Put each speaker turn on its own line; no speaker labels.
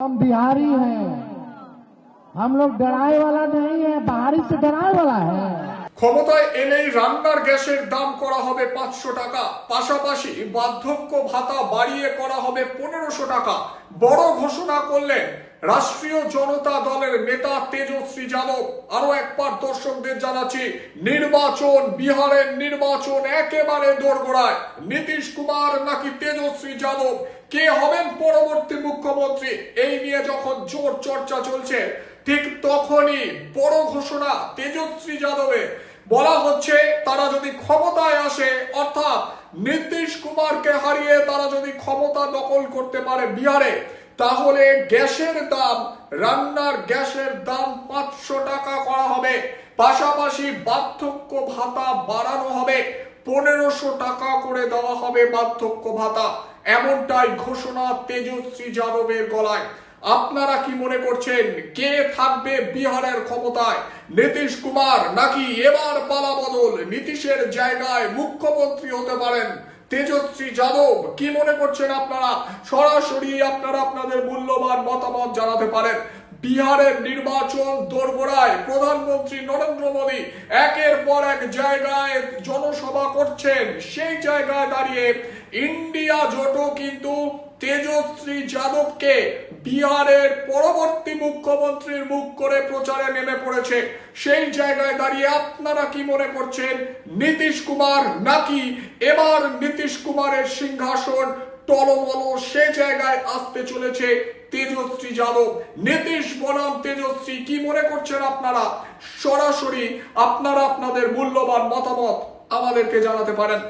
हम बिहारी हैं हम लोग डराए वाला नहीं है बाहरी से डराए वाला है
ক্ষমতায় এনেই রান্নার গ্যাসের দাম করা হবে পাঁচশো টাকা পাশাপাশি বার্ধক্য ভাতা বাড়িয়ে করা হবে পনেরোশো টাকা বড় ঘোষণা করলেন রাষ্ট্রীয় জনতা দলের নেতা তেজস্বী যাদব আরো একবার দর্শকদের জানাচ্ছি নির্বাচন বিহারের নির্বাচন একেবারে দোরগোড়ায় নীতিশ কুমার নাকি তেজস্বী যাদব কে হবেন পরবর্তী মুখ্যমন্ত্রী, এই নিয়ে যখন জোর চর্চা চলছে, ঠিক তখনই বড় ঘোষণা তেজস্বী যাদবের বলা হচ্ছে, তারা যদি ক্ষমতায় আসে, অর্থাৎ নীতিশ কুমারকে হারিয়ে তারা যদি ক্ষমতা দখল করতে পারে বিহারে, তাহলে গ্যাসের দাম, রান্নার গ্যাসের দাম পাঁচশো টাকা করা হবে। পাশাপাশি বার্ধক্য ভাতা বাড়ানো হবে। পনেরোশো টাকা করে দেওয়া হবে বার্ধক্য ভাতা। এমনটাই ঘোষণা তেজস্বী যাদবের গলায়। আপনারা কি মনে করছেন, কে থাকবে বিহারের ক্ষমতায়? নীতিশ কুমার নাকি এবার পালা বদল? নীতিশের জায়গায় মুখ্যমন্ত্রী হতে পারেন তেজশ্রী যাদব? কি মনে করছেন আপনারা? সরাসরি আপনারা আপনাদের মূল্যবান মতামত জানাতে পারেন। বিহারের নির্বাচন দোরগোড়ায় প্রধানমন্ত্রী নরেন্দ্র মোদী একের পর এক জায়গায় জনসভা করছেন। সেই জায়গায় দাঁড়িয়ে ইন্ডিয়া জোটও কিন্তু তেজশ্রী যাদবকে বিহারের পরবর্তী মুখ্যমন্ত্রীর মুখ করে প্রচারে নেমে পড়েছে। সেই জায়গায় দাঁড়িয়ে আপনারা কি মনে করছেন? নীতিশ কুমার নাকি? এবার নীতিশ কুমারের সিংহাসন টলমল সে জায়গায় আসতে চলেছে তেজশ্রী যাদব। নীতিশ বনাম তেজশ্রী, কি মনে করছেন আপনারা? সরাসরি আপনারা আপনাদের মূল্যবান মতামত আমাদেরকে জানাতে পারেন।